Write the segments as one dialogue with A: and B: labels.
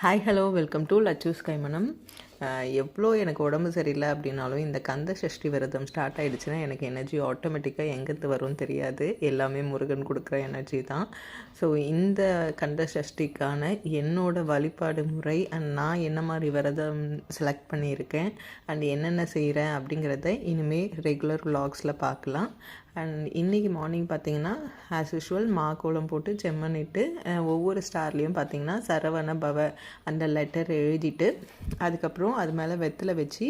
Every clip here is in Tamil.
A: హాయ్ హలో వెల్కమ్ టు లచ్చూస్కాయ్ మనం எவ்வளோ எனக்கு உடம்பு சரியில்லை அப்படின்னாலும் இந்த கந்த சஷ்டி விரதம் ஸ்டார்ட் ஆகிடுச்சுன்னா எனக்கு எனர்ஜி ஆட்டோமேட்டிக்காக எங்கேருந்து வரும்னு தெரியாது. எல்லாமே முருகன் கொடுக்குற எனர்ஜி தான். ஸோ இந்த கந்த சஷ்டிக்கான என்னோட வழிபாடு முறை அண்ட் நான் என்ன மாதிரி விரதம் செலக்ட் பண்ணியிருக்கேன் அண்ட் என்னென்ன செய்கிறேன் அப்படிங்கிறத இனிமேல் ரெகுலர் விலாக்ஸில் பார்க்கலாம். அண்ட் இன்றைக்கி மார்னிங் பார்த்தீங்கன்னா ஆஸ் யூஷுவல் மா கோலம் போட்டு செம்மனிட்டு ஒவ்வொரு ஸ்டார்லேயும் பார்த்தீங்கன்னா சரவண பவ அந்த லெட்டர் எழுதிட்டு அதுக்கப்புறம் அது மேலே வெத்தலை வச்சு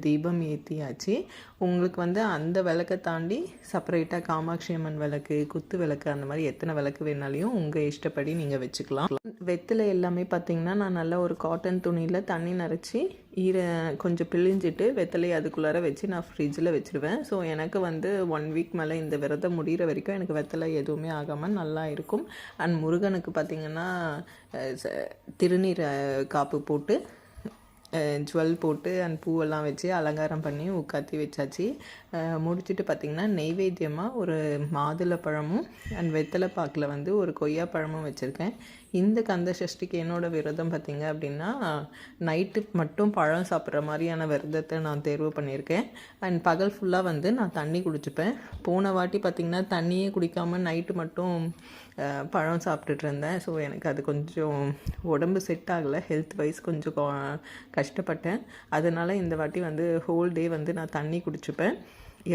A: தீபம் ஏற்றியாச்சு உங்களுக்கு வந்து அந்த விளக்கை தாண்டி செப்பரேட்டாக காமாட்சி அம்மன் விளக்கு குத்து விளக்கு அந்த மாதிரி எத்தனை விளக்கு வேணாலையும் உங்கள் இஷ்டப்படி நீங்கள் வச்சுக்கலாம். வெத்தலை எல்லாமே பார்த்தீங்கன்னா நான் நல்லா ஒரு காட்டன் துணியில் தண்ணி நிறச்சி ஈர கொஞ்சம் பிழிஞ்சிட்டு வெத்தலையை அதுக்குள்ளார வச்சு நான் ஃப்ரிட்ஜில் வச்சுருவேன். ஸோ எனக்கு வந்து ஒன் வீக் மேலே இந்த விரதம் முடிகிற வரைக்கும் எனக்கு வெத்தலை எதுவுமே ஆகாமல் நல்லா இருக்கும். அண்ட் முருகனுக்கு பார்த்திங்கன்னா ச- திருநீர் காப்பு போட்டு ஜுவல் போட்டு அண்ட் பூவெல்லாம் வச்சு அலங்காரம் பண்ணி உட்காத்தி வச்சாச்சு. முடிச்சுட்டு பார்த்திங்கன்னா நெய்வேத்தியமாக ஒரு மாதுளை பழமும் அண்ட் வெத்தலை பாக்கில் வந்து ஒரு கொய்யா பழமும் வச்சுருக்கேன். இந்த கந்த சஷ்டிக்கு என்னோடய விரதம் பார்த்திங்க அப்படின்னா நைட்டு மட்டும் பழம் சாப்பிட்ற மாதிரியான விரதத்தை நான் தேர்வு பண்ணியிருக்கேன். அண்ட் பகல் ஃபுல்லாக வந்து நான் தண்ணி குடிச்சுப்பேன். போன வாட்டி பார்த்திங்கன்னா தண்ணியே குடிக்காமல் நைட்டு மட்டும் பழம் சாப்பிட்டுட்டு இருந்தேன். ஸோ எனக்கு அது கொஞ்சம் உடம்பு செட் ஆகலை. ஹெல்த் வைஸ் கொஞ்சம் கஷ்டப்பட்டேன். அதனால் இந்த வாட்டி வந்து ஹோல் டே வந்து நான் தண்ணி குடிச்சுப்பேன்.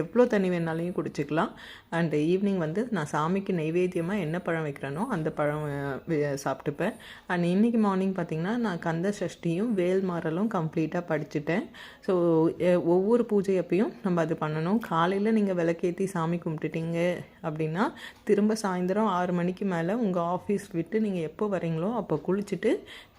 A: எவ்வளோ தண்ணி வேணாலையும் குடிச்சிக்கலாம். அண்டு ஈவினிங் வந்து நான் சாமிக்கு நைவேத்தியமாக என்ன பழம் வைக்கிறேனோ அந்த பழம் சாப்பிட்டுப்பேன். அண்ட் இன்றைக்கி மார்னிங் பார்த்திங்கன்னா நான் கந்த சஷ்டியும் வேல் மாறலும் கம்ப்ளீட்டாக படிச்சுட்டேன். ஸோ ஒவ்வொரு பூஜை அப்பையும் நம்ம அது பண்ணணும். காலையில் நீங்கள் விளக்கேற்றி சாமி கும்பிட்டுட்டீங்க அப்படின்னா திரும்ப சாயந்தரம் ஆறு மணிக்கு மேலே உங்கள் ஆஃபீஸ் விட்டு நீங்கள் எப்போ வரீங்களோ அப்போ குளிச்சுட்டு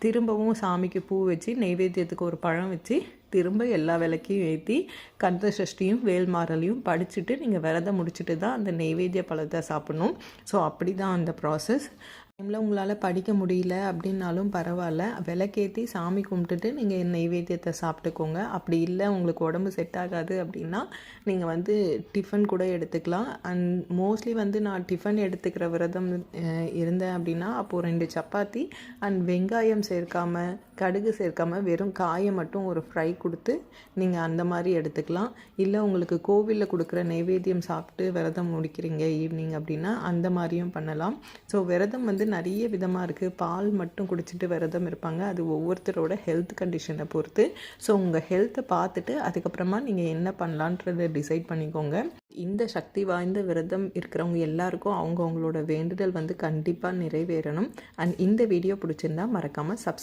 A: திரும்பவும் சாமிக்கு பூ வச்சு நெய்வேத்தியத்துக்கு ஒரு பழம் வச்சு திரும்ப எல்லா விளக்கையும் ஏற்றி கந்த சஷ்டியும் வேல்மாரலையும் படிச்சுட்டு நீங்கள் விரதம் முடிச்சுட்டு தான் அந்த நெய்வேத்திய பழத்தை சாப்பிடணும். ஸோ அப்படி தான் அந்த ப்ராசஸ் டைமில் உங்களால் படிக்க முடியல அப்படின்னாலும் பரவாயில்ல. விளக்கேற்றி சாமி கும்பிட்டுட்டு நீங்கள் நெய்வேத்தியத்தை சாப்பிட்டுக்கோங்க. அப்படி இல்லை உங்களுக்கு உடம்பு செட் ஆகாது அப்படின்னா நீங்கள் வந்து டிஃபன் கூட எடுத்துக்கலாம். அண்ட் மோஸ்ட்லி வந்து நான் டிஃபன் எடுத்துக்கிற விரதம் இருந்தேன் அப்படின்னா அப்போது ரெண்டு சப்பாத்தி அண்ட் வெங்காயம் சேர்க்காமல் கடுகு சேர்க்காமல் வெறும் காயை மட்டும் ஒரு ஃப்ரை கொடுத்து நீங்கள் அந்த மாதிரி எடுத்துக்கலாம். இல்லை உங்களுக்கு கோவிலில் கொடுக்குற நைவேத்தியம் சாப்பிட்டு விரதம் முடிக்கிறீங்க ஈவினிங் அப்படின்னா அந்த மாதிரியும் பண்ணலாம். ஸோ விரதம் வந்து நிறைய விதமாக இருக்குது பால் மட்டும் குடிச்சிட்டு விரதம் இருப்பாங்க. அது ஒவ்வொருத்தரோட ஹெல்த் கண்டிஷனை பொறுத்து. ஸோ உங்கள் ஹெல்த்தை பார்த்துட்டு அதுக்கப்புறமா நீங்கள் என்ன பண்ணலான்றதை டிசைட் பண்ணிக்கோங்க. இந்த சக்தி வாய்ந்த விரதம் இருக்கிறவங்க எல்லாருக்கும் அவங்கவுங்களோட வேண்டுதல் வந்து கண்டிப்பாக நிறைவேறணும். அண்ட் இந்த வீடியோ பிடிச்சிருந்தா மறக்காமல் சப்ஸ்கிரைப்